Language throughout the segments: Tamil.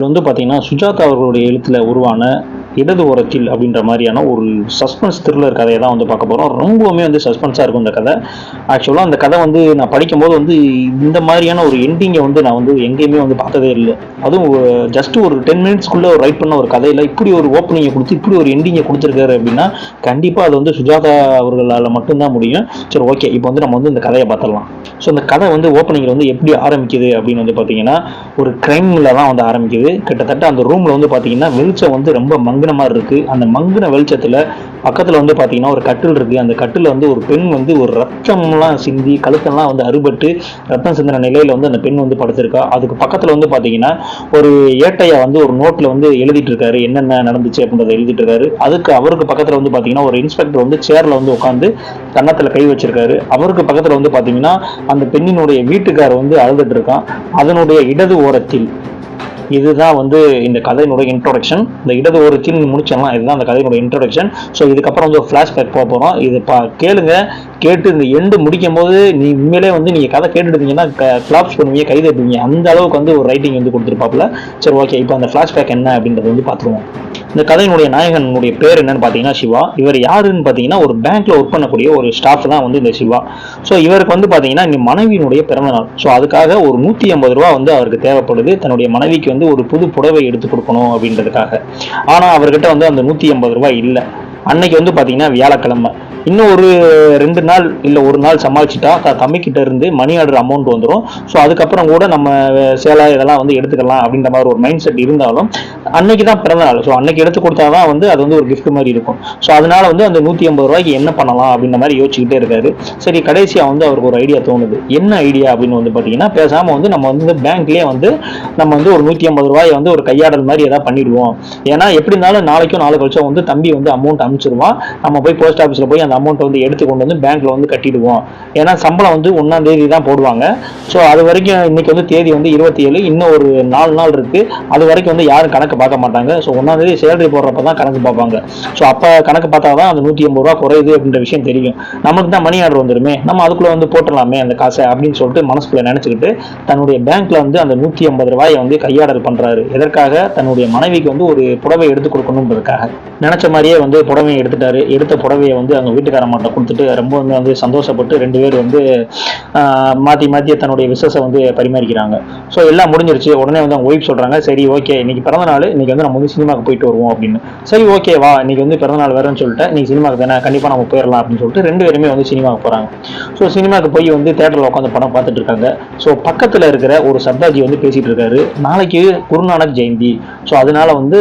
இது வந்து பார்த்தீங்கன்னா சுஜாதா அவர்களுடைய எழுத்தில் உருவான இடது ஓரத்தில் அப்படின்ற மாதிரியான ஒரு சஸ்பென்ஸ் த்ரில்லர் கதையை தான் வந்து பார்க்க போகிறோம் ரொம்பவுமே வந்து சஸ்பென்ஸாக இருக்கும் இந்த கதை. ஆக்சுவலாக அந்த கதை வந்து நான் படிக்கும்போது வந்து இந்த மாதிரியான ஒரு எண்டிங்கை வந்து நான் வந்து எங்கேயுமே வந்து பார்த்ததே இல்லை. அதுவும் ஜஸ்ட் ஒரு டென் மினிட்ஸ்க்குள்ளே ரைட் பண்ண ஒரு கதையில் இப்படி ஒரு ஓப்பனிங்கை கொடுத்து இப்படி ஒரு எண்டிங்கை கொடுத்துருக்காரு அப்படின்னா கண்டிப்பாக அது வந்து சுஜாதா அவர்களால் மட்டும்தான் முடியும். சரி ஓகே இப்போ வந்து நம்ம வந்து இந்த கதையை பார்த்துடலாம். ஸோ இந்த கதை வந்து ஓப்பனிங்கில் வந்து எப்படி ஆரம்பிக்குது அப்படின்னு வந்து பார்த்தீங்கன்னா ஒரு க்ரைமில் தான் வந்து ஆரம்பிக்குது. கிட்டத்தட்ட அந்த ரூமில் வந்து பார்த்தீங்கன்னா வெளிச்சம் வந்து ரொம்ப மங்கின மாதிரி இருக்குது அந்த மங்கின வெளிச்சத்தில் பக்கத்தில் வந்து பார்த்தீங்கன்னா ஒரு கட்டில் இருக்குது அந்த கட்டில் வந்து ஒரு பெண் வந்து ஒரு ரத்தம்லாம் சிந்தி கழுத்தெல்லாம் வந்து அறுபட்டு ரத்தம் சிந்தின நிலையில் வந்து அந்த பெண் வந்து படுத்திருக்கா. அதுக்கு பக்கத்தில் வந்து பார்த்தீங்கன்னா ஒரு ஏட்டையா வந்து ஒரு நோட்டில் வந்து எழுதிட்டு இருக்காரு. என்னென்ன நடந்துச்சு அப்படின்றத எழுதிட்டு இருக்காரு. அதுக்கு அவருக்கு பக்கத்தில் வந்து பார்த்தீங்கன்னா ஒரு இன்ஸ்பெக்டர் வந்து சேரில் வந்து உட்காந்து கன்னத்தில் கை வச்சிருக்காரு. அவருக்கு பக்கத்தில் வந்து பார்த்தீங்கன்னா அந்த பெண்ணினுடைய வீட்டுக்காரர் வந்து அழுதுட்டு இருக்கான். அதனுடைய இடது ஓரத்தில் இதுதான் வந்து இந்த கதையினுடைய இன்ட்ரோடக்ஷன் இந்த இடது ஒரு சீன் முடிச்சிடலாம் இதுதான் அந்த கதையினுடைய இன்ட்ரோடக்ஷன் ஸோ இதுக்கப்புறம் வந்து ஃப்ளாஷ்பேக் போக போகிறோம் இது பா கேளுங்க. கேட்டு இந்த எண்டு முடிக்கும் போது நீ உண்மையிலே வந்து நீங்கள் கதை கேட்டுட்டீங்கன்னா கிளாப்ஸ் பண்ணுவீங்க கை தட்டுவீங்க அந்த அளவுக்கு வந்து ஒரு ரைட்டிங் வந்து கொடுத்துருப்பாப்புல. சரி ஓகே இப்போ அந்த ஃப்ளாஷ்பேக் என்ன அப்படின்றத வந்து பார்த்துருவோம். இந்த கதையினுடைய நாயகனுடைய பேர் என்னன்னு பார்த்தீங்கன்னா சிவா. இவர் யாருன்னு பார்த்தீங்கன்னா ஒரு பேங்க்ல ஒர்க் பண்ணக்கூடிய ஒரு ஸ்டாஃப் தான் வந்து இந்த சிவா. ஸோ இவருக்கு வந்து பார்த்தீங்கன்னா இங்கே மனைவியினுடைய பிறந்தநாள் ஸோ அதுக்காக ஒரு நூற்றி ஐம்பது ரூபா வந்து அவருக்கு தேவைப்படுது. தன்னுடைய மனைவிக்கு வந்து ஒரு புது புடவை எடுத்து கொடுக்கணும் அப்படின்றதுக்காக. ஆனால் அவர்கிட்ட வந்து அந்த நூற்றி ஐம்பது ரூபாய் இல்லை. அன்னைக்கு வந்து பார்த்தீங்கன்னா வியாழக்கிழமை. இன்னும் ஒரு ரெண்டு நாள் இல்லை ஒரு நாள் சமாளிச்சுட்டா த தம்பிக்கிட்ட இருந்து மணி ஆர்டர் அமௌண்ட் வந்துடும் ஸோ அதுக்கப்புறம் கூட நம்ம சேலை இதெல்லாம் வந்து எடுத்துக்கலாம் அப்படின்ற மாதிரி ஒரு மைண்ட் செட் இருந்தாலும் அன்னைக்கு தான் பிறந்த நாள். ஸோ அன்னைக்கு எடுத்து கொடுத்தா தான் வந்து அது வந்து ஒரு கிஃப்ட் மாதிரி இருக்கும். ஸோ அதனால வந்து அந்த நூற்றி ஐம்பது ரூபாய்க்கு என்ன பண்ணலாம் அப்படின்ற மாதிரி யோசிச்சுக்கிட்டே இருக்காரு. சரி கடைசியாக வந்து அவருக்கு ஒரு ஐடியா தோணுது. என்ன ஐடியா அப்படின்னு வந்து பார்த்தீங்கன்னா பேசாமல் வந்து நம்ம வந்து பேங்க்லேயே வந்து நம்ம வந்து ஒரு நூற்றி ஐம்பது ரூபாயை வந்து ஒரு கையாடல் மாதிரி ஏதாவது பண்ணிடுவோம். ஏன்னா எப்படி இருந்தாலும் நாளைக்கும் நாலு கழிச்சா வந்து தம்பி வந்து அமௌண்ட் அனுப்பிச்சிருவான். நம்ம போய் போஸ்ட் ஆஃபீஸில் போய் அந்த அமௌண்ட்டை வந்து எடுத்து கொண்டு வந்து பேங்க்ல வந்து கட்டிடுவோம். ஏன்னா சம்பளம் வந்து ஒன்றாம் தேதி தான் போடுவாங்க. ஸோ அது வரைக்கும் இன்னைக்கு வந்து தேதி வந்து இருபத்தி ஏழு இன்னும் ஒரு நாலு நாள் இருக்கு. அது வரைக்கும் வந்து யாரும் கணக்கு பார்க்க மாட்டாங்க. ஸோ ஒன்றாம் தேதி சேலரி போடுறப்ப தான் கணக்கு பார்ப்பாங்க. ஸோ அப்போ கணக்கு பார்த்தா தான் அந்த நூற்றி ஐம்பது ரூபா குறையுது அப்படின்ற விஷயம் தெரியும். நமக்கு தான் மணி ஆர்டர் வந்துருமே. நம்ம அதுக்குள்ள வந்து போட்டுடலாமே அந்த காசை அப்படின்னு சொல்லிட்டு மனசுக்குள்ள நினைச்சுக்கிட்டு தன்னுடைய பேங்க்ல வந்து அந்த நூற்றி ஐம்பது ரூபாயை வந்து கையாடல் பண்றாரு. எதற்காக? தன்னுடைய மனைவிக்கு வந்து ஒரு புடவை எடுத்து கொடுக்கணுன்றதுக்காக நினைச்ச மாதிரியே வந்து புடவையை எடுத்துட்டாரு. எடுத்த புடவையை வந்து அங்கே வீட்டுக்காரம்மாட்ட கொடுத்துட்டு ரொம்ப வந்து வந்து சந்தோஷப்பட்டு ரெண்டு பேர் வந்து மாற்றி மாற்றி தன்னுடைய விசேஷம் வந்து பரிமாறிக்கிறாங்க. ஸோ எல்லாம் முடிஞ்சிருச்சு. உடனே வந்து அவங்க ஒய்ஃப் சொல்றாங்க சரி ஓகே இன்னைக்கு பிறந்த நாள். இன்னைக்கு வந்து நம்ம வந்து சினிமாவுக்கு போயிட்டு வருவோம் அப்படின்னு. சரி ஓகே வா. இன்னைக்கு வந்து பிறந்தநாள் வரேன்னு சொல்லிட்டு இன்னைக்கு சினிமாக்கு தானே? கண்டிப்பாக நம்ம போயிடலாம் அப்படின்னு சொல்லிட்டு ரெண்டு பேருமே வந்து சினிமாவுக்கு போகிறாங்க ஸோ சினிமாவுக்கு போய் வந்து தேட்டரில் உட்காந்து படம் பார்த்துட்டு இருக்காங்க. ஸோ பக்கத்தில் இருக்கிற ஒரு சர்தாஜி வந்து பேசிகிட்டு இருக்காரு. நாளைக்கு குருநானக் ஜெயந்தி. ஸோ அதனால வந்து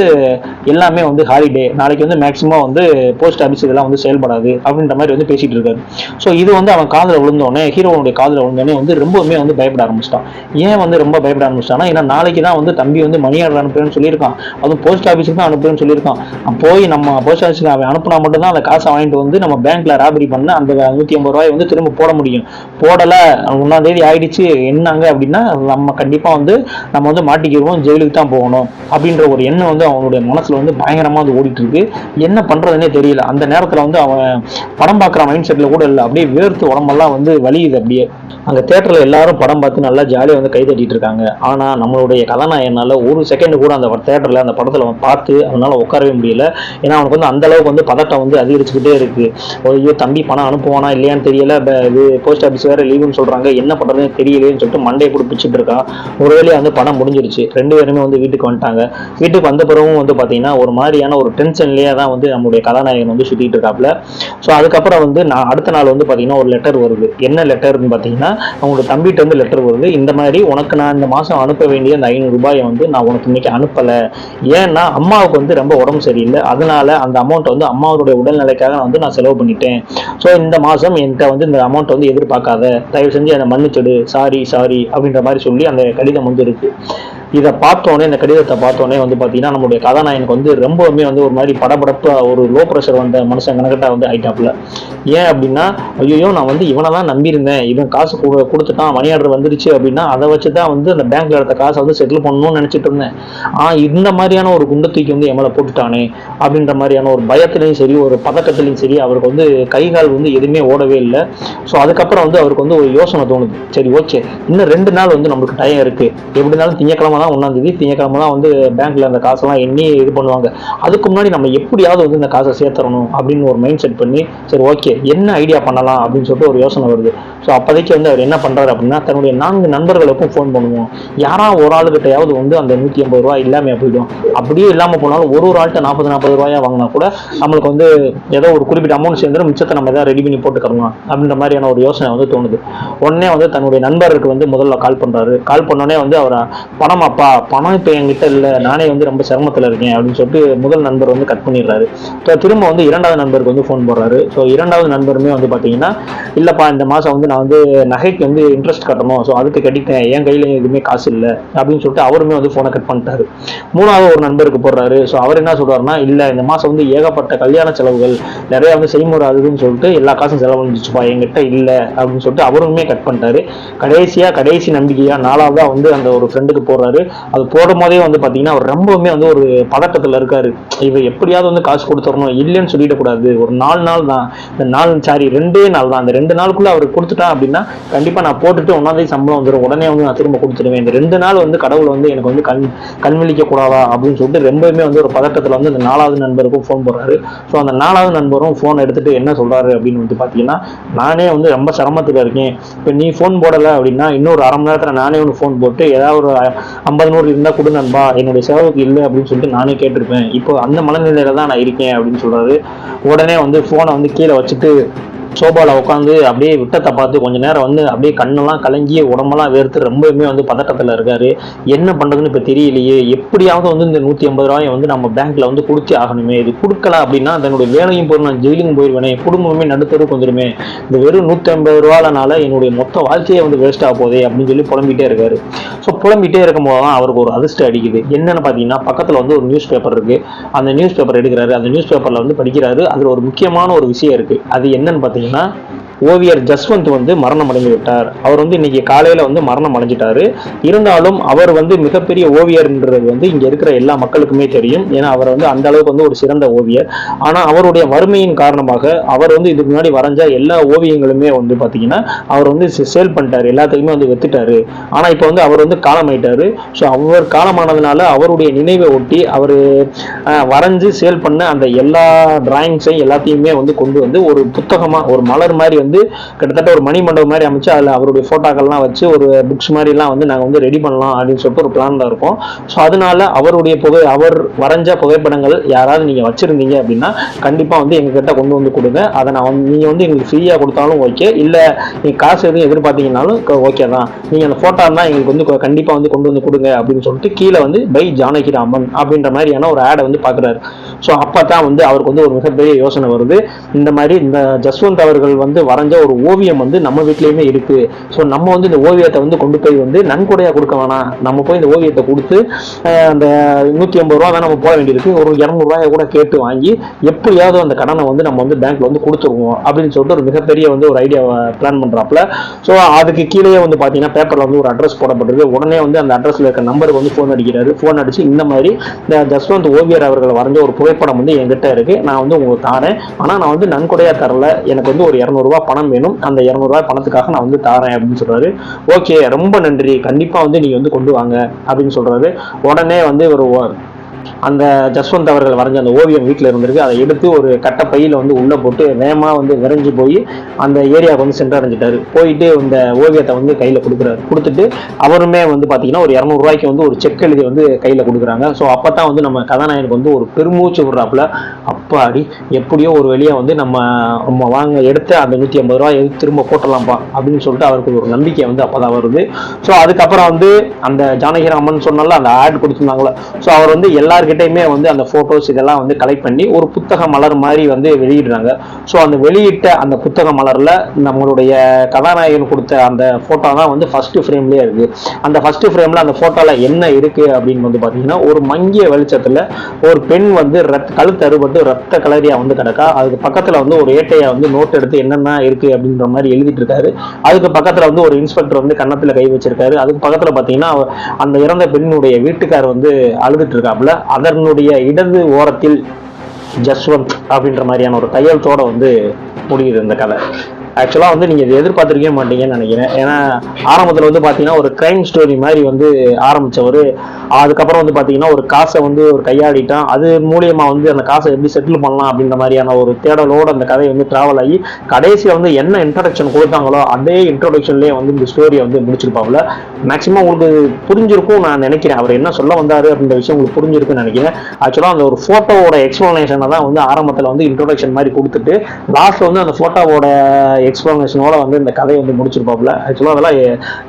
எல்லாமே வந்து ஹாலிடே நாளைக்கு வந்து மேக்ஸிமம் வந்து போஸ்ட் ஆஃபீஸ் இதெல்லாம் வந்து செயல்படாது. அப்படின்ற மாதிரி வந்து பேசிட்டு இருக்காரு. ஸோ இது வந்து அவன் காதில் விழுந்தோடனே ஹீரோனுடைய காதில் விழுந்தோடனே வந்து ரொம்பவுமே வந்து பயப்பட ஆரம்பிச்சிட்டான். ஏன் வந்து ரொம்ப பயப்பட ஆரம்பிச்சிட்டானா ஏன்னா நாளைக்கு தான் வந்து தம்பி வந்து மணி ஆர்டர் அனுப்புறேன்னு சொல்லியிருக்கான். அதுவும் போஸ்ட் ஆஃபீஸுக்கு தான் அனுப்புறேன்னு சொல்லியிருக்கான். போய் நம்ம போஸ்ட் ஆஃபீஸுக்கு அவன் அனுப்புனா மட்டும்தான் அந்த காசை வாங்கிட்டு வந்து நம்ம பேங்க்ல ராபரி பண்ண அந்த நூற்றி ஐம்பது ரூபாய் வந்து திரும்ப போட முடியும். போடலை. ஒன்றாம் தேதி ஆயிடுச்சு. என்னங்க அப்படின்னா நம்ம கண்டிப்பாக வந்து நம்ம வந்து மாட்டிக்கிடுவோம். ஜெயிலுக்கு தான் போகணும். அப்படின்ற ஒரு எண்ணம் வந்து அவனுடைய மனசில் வந்து பயங்கரமாக வந்து ஓடிட்டு இருக்கு. என்ன பண்ணுறதுன்னே தெரியல. அந்த நேரத்தில் வந்து அவன் படம் பார்க்குற மைண்ட் செட்டில் கூட இல்லை. அப்படியே வேர்த்து உடம்பெல்லாம் வந்து வலியுது அப்படியே. அங்கே தேட்டரில் எல்லாரும் படம் பார்த்து நல்லா ஜாலியாக வந்து கை தட்டிட்டு இருக்காங்க. ஆனால் நம்மளுடைய கதாநாயகனால ஒரு செகண்ட் கூட அந்த தேட்டரில் அந்த படத்தில் அவன் பார்த்து அவனால உட்காரவே முடியல. ஏன்னா அவனுக்கு வந்து அந்த அளவுக்கு வந்து பதட்டம் வந்து அதிகரிச்சுக்கிட்டே இருக்கு. ஐயோ தம்பி பணம் அனுப்புவானா இல்லையான்னு தெரியல. இது போஸ்ட் ஆஃபீஸ் வேற லீவுன்னு சொல்றாங்க. என்ன பண்ணுறதுன்னு தெரியலேன்னு சொல்லிட்டு மண்டையை பிடிச்சிட்டு இருக்கான். இருக்கான் ஒருவேளை வந்து படம் முடிஞ்சிருச்சு. ரெண்டு பேருமே வந்து வீட்டுக்கு வந்துட்டாங்க. வீட்டுக்கு வந்த பிறகும் வந்து பார்த்தீங்கன்னா ஒரு மாதிரியான ஒரு டென்ஷன்லேயே தான் வந்து நம்மளுடைய கதாநாயகன் வந்து சுற்றிட்டு இருக்காப்புல. ஸோ ஸோ அதுக்கப்புறம் வந்து நான் அடுத்த நாள் வந்து பார்த்தீங்கன்னா ஒரு லெட்டர் வருது. என்ன லெட்டர்னு பார்த்தீங்கன்னா அவங்களோட தம்பிகிட்ட இருந்து லெட்டர் வருது. இந்த மாதிரி உனக்கு நான் இந்த மாதம் அனுப்ப வேண்டிய அந்த ஐநூறு ரூபாயை வந்து நான் உனக்கு இன்னைக்கு அனுப்பலை. ஏன்னா அம்மாவுக்கு வந்து ரொம்ப உடம்பு சரியில்லை. அதனால அந்த அமௌண்ட் வந்து அம்மாவுடைய உடல்நிலைக்காக நான் வந்து நான் செலவு பண்ணிட்டேன். ஸோ இந்த மாதம் என்கிட்ட வந்து இந்த அமௌண்ட் வந்து எதிர்பார்க்காத. தயவு செஞ்சு என்னை மன்னிச்சிடு. சாரி சாரி அப்படின்ற மாதிரி சொல்லி அந்த கடிதம் வந்து இருக்குது இதை பார்த்தோன்னே இந்த கடிதத்தை பார்த்தோன்னே வந்து பார்த்தீங்கன்னா நம்மளுடைய கதாநாயகனுக்கு வந்து ரொம்பவுமே வந்து ஒரு மாதிரி படபடப்பா ஒரு லோ ப்ரெஷர் வந்த மனுஷன் கணக்கிட்ட வந்து ஆயிட்டாப்புல. ஏன் அப்படின்னா ஐயோ நான் வந்து இவனை தான் நம்பியிருந்தேன். இவன் காசு கொடு- கொடுத்துட்டான் மணி ஆர்டர் வந்துருச்சு அப்படின்னா அதை வச்சு தான் வந்து அந்த பேங்க்ல எடுத்த காசை வந்து செட்டில் பண்ணணும்னு நினச்சிட்டு இருந்தேன். ஆ இந்த மாதிரியான ஒரு குண்டை தூக்கி வந்து என் போட்டுட்டானே அப்படின்ற மாதிரியான ஒரு பயத்துலையும் சரி ஒரு பதக்கத்துலையும் சரி அவருக்கு வந்து கை கால் வந்து எதுவுமே ஓடவே இல்லை. ஸோ அதுக்கப்புறம் வந்து அவருக்கு வந்து ஒரு யோசனை தோணுது. சரி ஓகே இன்னும் ரெண்டு நாள் வந்து நம்மளுக்கு டைம் இருக்கு. எப்படி இருந்தாலும் திங்கக்கிழமை தான் ஒன்றாந்தேதி திங்கக்கிழமை தான் வந்து பேங்க்ல அந்த காசெல்லாம் எண்ணி இது பண்ணுவாங்க. அதுக்கு முன்னாடி நம்ம எப்படியாவது வந்து இந்த காசை சேர்த்துறணும் அப்படின்னு ஒரு மைண்ட் செட் பண்ணி சரி ஓகே என்ன ஐடியா பண்ணலாம் அப்படின்னு சொல்லிட்டு ஒரு யோசனை வருது. ஸோ அப்போதைக்கு வந்து அவர் என்ன பண்றாரு அப்படின்னா தன்னுடைய நான்கு நண்பர்களுக்கும் ஃபோன் பண்ணுவோம். யாரா ஒரு ஆளுகிட்டையாவது வந்து அந்த நூற்றி ஐம்பது ரூபாய் இல்லாமல் போயிடும். அப்படியே இல்லாமல் போனாலும் ஒரு ஒரு ஆள்கிட்ட நாற்பது நாற்பது ரூபாயா வாங்கினா கூட நம்மளுக்கு வந்து ஏதோ ஒரு குறிப்பிட்ட அமௌண்ட் சேர்ந்துடும் மிச்சத்தை நம்ம ஏதாவது ரெடி பண்ணி போட்டுக்கலாம் அப்படின்ற மாதிரியான ஒரு யோசனை வந்து தோணுது. உடனே வந்து தன்னுடைய நண்பருக்கு வந்து முதல்ல கால் பண்றாரு. கால் பண்ணோடனே வந்து அவரை பணம் அப்பா பணம் இப்போ என்கிட்ட இல்லை. நானே வந்து ரொம்ப சிரமத்தில் இருக்கேன் அப்படின்னு சொல்லிட்டு முதல் நண்பர் வந்து கட் பண்ணிடுறாரு. ஸோ திரும்ப வந்து இரண்டாவது நண்பருக்கு வந்து ஃபோன் போடுறாரு. ஸோ இரண்டாவது நண்பருமே வந்து பார்த்தீங்கன்னா இல்லைப்பா இந்த மாதம் வந்து நான் வந்து நகைக்கு வந்து இன்ட்ரெஸ்ட் கட்டணும். ஸோ அதுக்கு கட்டிட்டேன். என் கையில் எதுவுமே காசு இல்லை. அப்படின்னு சொல்லிட்டு அவருமே வந்து ஃபோனை கட் பண்ணிட்டாரு. மூணாவது ஒரு நண்பருக்கு போடுறாரு. ஸோ அவர் என்ன சொல்கிறாருன்னா இல்லை இந்த மாதம் வந்து ஏகப்பட்ட கல்யாண செலவுகள் நிறைய வந்து செய்முறை அதுன்னு சொல்லிட்டு எல்லா காசும் செலவழிஞ்சிச்சுப்பா. என்கிட்ட இல்லை. அப்படின்னு சொல்லிட்டு அவருமே கட் பண்ணிட்டாரு. கடைசியாக கடைசி நம்பிக்கையாக நாலாவதாக வந்து அந்த ஒரு ஃப்ரெண்டுக்கு போடுறாரு. அது போடும் போதே வந்து பார்த்தீங்கன்னா அவர் ரொம்பவுமே வந்து ஒரு பதட்டத்தில் இருக்காரு. இவர் எப்படியாவது வந்து காசு கொடுத்துடணும் இல்லைன்னு சொல்லிடக்கூடாது ஒரு நாலு நாள் தான். இந்த நாலு சாரி ரெண்டே நாள் தான். அந்த ரெண்டு நாளுக்குள்ள அவர் கொடுத்துட்டான் அப்படின்னா கண்டிப்பாக நான் போட்டுட்டு ஒன்றாந்தேதி சம்பளம் வந்துடும் உடனே வந்து நான் திரும்ப கொடுத்துடுவேன். இந்த ரெண்டு நாள் வந்து கடவுள் வந்து எனக்கு வந்து கண் கண் விழிக்க கூடாதா அப்படின்னு சொல்லிட்டு ரொம்பவுமே வந்து ஒரு பதட்டத்தில் வந்து இந்த நாலாவது நண்பருக்கும் ஃபோன் போடுறாரு. ஸோ அந்த நாலாவது நண்பரும் ஃபோன் எடுத்துட்டு என்ன சொல்றாரு அப்படின்னு வந்து பார்த்தீங்கன்னா நானே வந்து ரொம்ப சிரமத்தில் இருக்கேன். இப்போ நீ ஃபோன் போடலை அப்படின்னா இன்னொரு அரை மணி நேரத்தில் நானே ஒன்று ஃபோன் போட்டு ஏதாவது ஒரு ஐம்பது நூறு இருந்தால் கொடு நண்பா என்னுடைய செலவுக்கு இல்லை அப்படின்னு சொல்லிட்டு நானே கேட்டிருப்பேன். இப்போ அந்த மனநிலையில தான் நான் இருக்கேன் அப்படின்னு சொல்கிறாரு உடனே வந்து ஃபோனை வந்து கீழே வச்சுட்டு சோபாவில் உட்காந்து அப்படியே விட்டத்தை பார்த்து கொஞ்ச நேரம் வந்து அப்படியே கண்ணெல்லாம் கலங்கி உடம்பெல்லாம் வேர்த்து ரொம்பவுமே வந்து பதட்டத்தில் இருக்காரு. என்ன பண்ணுறதுன்னு இப்போ தெரியலையே. எப்படியாவது வந்து இந்த நூற்றி ஐம்பது ரூபாயை வந்து நம்ம பேங்க்கில் வந்து கொடுத்தே ஆகணுமே. இது கொடுக்கல அப்படின்னா தன்னுடைய வேலையும் போய் நான் ஜெயிலுக்கும் போயிடுவேனே குடும்பமே நடுத்தருக்கு வந்துடுமே இந்த வெறும் நூற்றி ஐம்பது ரூபாலனால என்னுடைய மொத்த வாழ்க்கையே வந்து வேஸ்ட் ஆக போதே அப்படின்னு சொல்லி புலம்பிகிட்டே இருக்காரு. ஸோ புலம்பிட்டே இருக்கும்போது தான் அவருக்கு ஒரு அதிர்ஷ்டம் அடிக்குது. என்னென்னு பார்த்தீங்கன்னா பக்கத்தில் வந்து ஒரு நியூஸ் பேப்பர் இருக்குது அந்த நியூஸ் பேப்பர் எடுக்கிறாரு. அந்த நியூஸ் பேப்பரில் வந்து படிக்கிறாரு. அதில் ஒரு முக்கியமான ஒரு விஷயம் இருக்குது அது என்னன்னு பார்த்தீங்கன்னா 你呢 ஓவியர் ஜஸ்வந்த் வந்து மரணம் அடைந்து விட்டார். அவர் வந்து இன்னைக்கு காலையில வந்து மரணம் அடைஞ்சிட்டாரு. இருந்தாலும் அவர் வந்து மிகப்பெரிய ஓவியர்ன்றது வந்து இங்க இருக்கிற எல்லா மக்களுக்குமே தெரியும். ஏன்னா அவர் வந்து அந்த அளவுக்கு வந்து ஒரு சிறந்த ஓவியர். ஆனா அவருடைய வறுமையின் காரணமாக அவர் வந்து இதுக்கு முன்னாடி வரைஞ்ச எல்லா ஓவியங்களுமே வந்து பாத்தீங்கன்னா அவர் வந்து சேல் பண்ணிட்டாரு. எல்லாத்துக்குமே வந்து வித்துட்டாரு. ஆனா இப்போ வந்து அவர் வந்து காலமாயிட்டாரு. ஸோ அவர் காலமானதுனால அவருடைய நினைவை ஒட்டி அவர் வரைஞ்சு சேல் பண்ண அந்த எல்லா டிராயிங்ஸையும் எல்லாத்தையுமே வந்து கொண்டு வந்து ஒரு புத்தகமா ஒரு மலர் மாதிரி வந்து வந்து கிட்டத்தட்ட ஒரு மணி மண்டபம் மாதிரி அமைச்சு அதில் அவருடைய ஃபோட்டோக்கள்லாம் வச்சு ஒரு புக்ஸ் மாதிரிலாம் வந்து நாங்கள் வந்து ரெடி பண்ணலாம் அப்படின்னு சொல்லிட்டு ஒரு பிளான்ல இருக்கோம். ஸோ அதனால அவருடைய புகை அவர் வரைஞ்ச புகைப்படங்கள் யாராவது நீங்கள் வச்சுருந்தீங்க அப்படின்னா கண்டிப்பாக வந்து எங்ககிட்ட கொண்டு வந்து கொடுங்க. அதை நான் வந்து நீங்கள் வந்து எங்களுக்கு ஃப்ரீயாக கொடுத்தாலும் ஓகே இல்லை நீங்கள் காசு எதுவும் எதிர்பார்த்தீங்கனாலும் ஓகே தான். நீங்கள் அந்த ஃபோட்டோ தான் எங்களுக்கு வந்து கண்டிப்பாக வந்து கொண்டு வந்து கொடுங்க அப்படின்னு சொல்லிட்டு கீழே வந்து பை ஜானகிராமன் அப்படின்ற மாதிரியான ஒரு ஆடை வந்து பார்க்குறாரு ஸோ அப்போ தான் வந்து அவருக்கு வந்து ஒரு மிகப்பெரிய யோசனை வருது. இந்த மாதிரி இந்த ஜஸ்வந்த் அவர்கள் வந்து வரைஞ்ச ஒரு ஓவியம் வந்து நம்ம வீட்லேயுமே இருக்கு. ஸோ நம்ம வந்து இந்த ஓவியத்தை வந்து கொண்டு போய் வந்து நன்கொடையாக கொடுக்க வேணாம். நம்ம போய் இந்த ஓவியத்தை கொடுத்து அந்த நூற்றி ஐம்பது ரூபா தான் நம்ம போட வேண்டியிருக்கு. ஒரு இரநூறுவாயை கூட கேட்டு வாங்கி எப்படியாவது அந்த கடனை வந்து நம்ம வந்து பேங்க்ல வந்து கொடுத்துருவோம் அப்படின்னு சொல்லிட்டு ஒரு மிகப்பெரிய வந்து ஒரு ஐடியா பிளான் பண்ணுறாப்புல ஸோ அதுக்கு கீழே வந்து பார்த்தீங்கன்னா பேப்பர்ல வந்து ஒரு அட்ரஸ் போடப்பட்டிருக்கு. உடனே வந்து அந்த அட்ரஸ்ல இருக்க நம்பருக்கு வந்து ஃபோன் அடிக்கிறாரு. ஃபோன் அடிச்சு இந்த மாதிரி இந்த ஜஸ்வந்த் ஓவியர் அவர்கள் வரைஞ்ச ஒரு புகைப்படம் வந்து என்கிட்ட இருக்கு. நான் வந்து உங்களுக்கு தாரேன். ஆனா நான் வந்து நன்கொடையா தரல. எனக்கு வந்து ஒரு இரநூறுவா பணம் வேணும். அந்த இரநூறுவா பணத்துக்காக நான் வந்து தாரேன் அப்படின்னு சொல்றாரு. ஓகே ரொம்ப நன்றி. கண்டிப்பா வந்து நீங்க வந்து கொண்டு வாங்க அப்படின்னு சொல்றாரு. உடனே வந்து ஒரு அந்த ஜஸ்வந்த் அவர்கள் வரைஞ்ச அந்த ஓவியம் வீட்டில் இருந்திருக்கு. அதை எடுத்து ஒரு கட்டை பையில் வந்து உள்ளே போட்டு வேகமாக வந்து விரைஞ்சு போய் அந்த ஏரியாவுக்கு வந்து சென்றடைஞ்சிட்டாரு. போயிட்டு இந்த ஓவியத்தை வந்து கையில் கொடுக்குறாரு. கொடுத்துட்டு அவருமே வந்து பார்த்தீங்கன்னா ஒரு இரநூறுவாய்க்கு வந்து ஒரு செக் எழுதி வந்து கையில் கொடுக்குறாங்க. ஸோ அப்போ தான் வந்து நம்ம கதாநாயகனுக்கு வந்து ஒரு பெருமூச்சு விடுறாப்புல. அப்பாடி எப்படியோ ஒரு வெளியே வந்து நம்ம நம்ம வாங்க எடுத்து அந்த நூற்றி ஐம்பது ரூபாய் எடுத்து திரும்ப போட்டலாம்ப்பா அப்படின்னு சொல்லிட்டு அவருக்கு ஒரு நம்பிக்கை வந்து அப்போ தான் வருது. ஸோ அதுக்கப்புறம் வந்து அந்த ஜானகிராமன் சொன்னால அந்த ஆட் கொடுத்துருந்தாங்களே ஸோ அவர் வந்து எல்லா எல்லார்கிட்டையுமே வந்து அந்த ஃபோட்டோஸ் இதெல்லாம் வந்து கலெக்ட் பண்ணி ஒரு புத்தக மலர் மாதிரி வந்து வெளியிடுறாங்க. ஸோ அந்த வெளியிட்ட அந்த புத்தக மலரில் நம்மளுடைய கதாநாயகன் கொடுத்த அந்த ஃபோட்டோ தான் வந்து ஃபர்ஸ்ட் ஃப்ரேம்லேயே இருக்கு. அந்த ஃபர்ஸ்ட் ஃப்ரேம்ல அந்த ஃபோட்டோல என்ன இருக்கு அப்படின்னு வந்து பார்த்தீங்கன்னா ஒரு மங்கிய வெளிச்சத்தில் ஒரு பெண் வந்து ரத் கழுத்து அறுபட்டு ரத்த கலரியாக வந்து கிடக்கா. அதுக்கு பக்கத்தில் வந்து ஒரு ஏட்டையை வந்து நோட் எடுத்து என்னென்ன இருக்கு அப்படின்ற மாதிரி எழுதிட்டு இருக்காரு. அதுக்கு பக்கத்தில் வந்து ஒரு இன்ஸ்பெக்டர் வந்து கன்னத்தில் கை வச்சிருக்காரு. அதுக்கு பக்கத்தில் பார்த்தீங்கன்னா அந்த இறந்த பெண்ணுடைய வீட்டுக்கார் வந்து அழுதுட்டு இருக்காப்புல. அதனுடைய இடது ஓரத்தில் ஜஸ்வந்த் அப்படின்ற மாதிரியான ஒரு கையெழுத்தோட வந்து முடியுது இந்த கதை. ஆக்சுவலாக வந்து நீங்கள் இதை எதிர்பார்த்துருக்கவே மாட்டீங்கன்னு நினைக்கிறேன். ஏன்னா ஆரம்பத்தில் வந்து பார்த்தீங்கன்னா ஒரு க்ரைம் ஸ்டோரி மாதிரி வந்து ஆரம்பித்தவர் அதுக்கப்புறம் வந்து பார்த்தீங்கன்னா ஒரு காசை வந்து ஒரு கையாடிட்டான். அது மூலியமா வந்து அந்த காசை எப்படி செட்டில் பண்ணலாம் அப்படின்ற மாதிரியான ஒரு தேடலோடு அந்த கதை வந்து ட்ராவல் ஆகி கடைசியில் வந்து என்ன இன்ட்ரடக்ஷன் கொடுத்தாங்களோ அதே இன்ட்ரடக்ஷன்லேயே வந்து இந்த ஸ்டோரியை வந்து முடிச்சிருப்பாப்புல. மேக்ஸிமம் உங்களுக்கு புரிஞ்சிருக்கும் நான் நினைக்கிறேன். அவர் என்ன சொல்ல வந்தார் அப்படின்ற விஷயம் உங்களுக்கு புரிஞ்சிருக்குன்னு நினைக்கிறேன். ஆக்சுவலாக அந்த ஒரு ஃபோட்டோவோட எக்ஸ்ப்ளனேஷனை தான் வந்து ஆரம்பத்தில் வந்து இன்ட்ரடக்ஷன் மாதிரி கொடுத்துட்டு லாஸ்ட்டில் வந்து அந்த ஃபோட்டோவோட எக்ஸ்ப்ளனேஷனோட வந்து இந்த கதையை வந்து முடிச்சிருப்பாப்புல. ஆக்சுவலாக அதெல்லாம்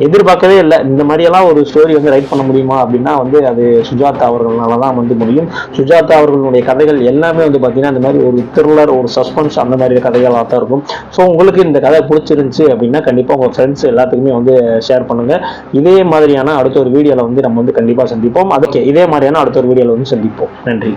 எதிர்பார்க்கவே இல்லை. இந்த மாதிரியெல்லாம் ஒரு ஸ்டோரி வந்து ரைட் பண்ண முடியுமா அப்படின்னா வந்து அது சுஜாதா அவர்களால தான் வந்து முடியும். சுஜாதா அவர்களுடைய கதைகள் எல்லாமே வந்து பார்த்தீங்கன்னா இந்த மாதிரி ஒரு த்ரில்லர் ஒரு சஸ்பென்ஸ் அந்த மாதிரி கதைகளாக தான் இருக்கும். ஸோ உங்களுக்கு இந்த கதை பிடிச்சிருந்துச்சு அப்படின்னா கண்டிப்பாக உங்கள் ஃப்ரெண்ட்ஸ் எல்லாத்துக்குமே வந்து ஷேர் பண்ணுங்கள் இதே மாதிரியான அடுத்த ஒரு வீடியோவில் வந்து நம்ம வந்து கண்டிப்பாக சந்திப்போம். அதுக்கு இதே மாதிரியான அடுத்த ஒரு வீடியோவில் வந்து சந்திப்போம். நன்றி.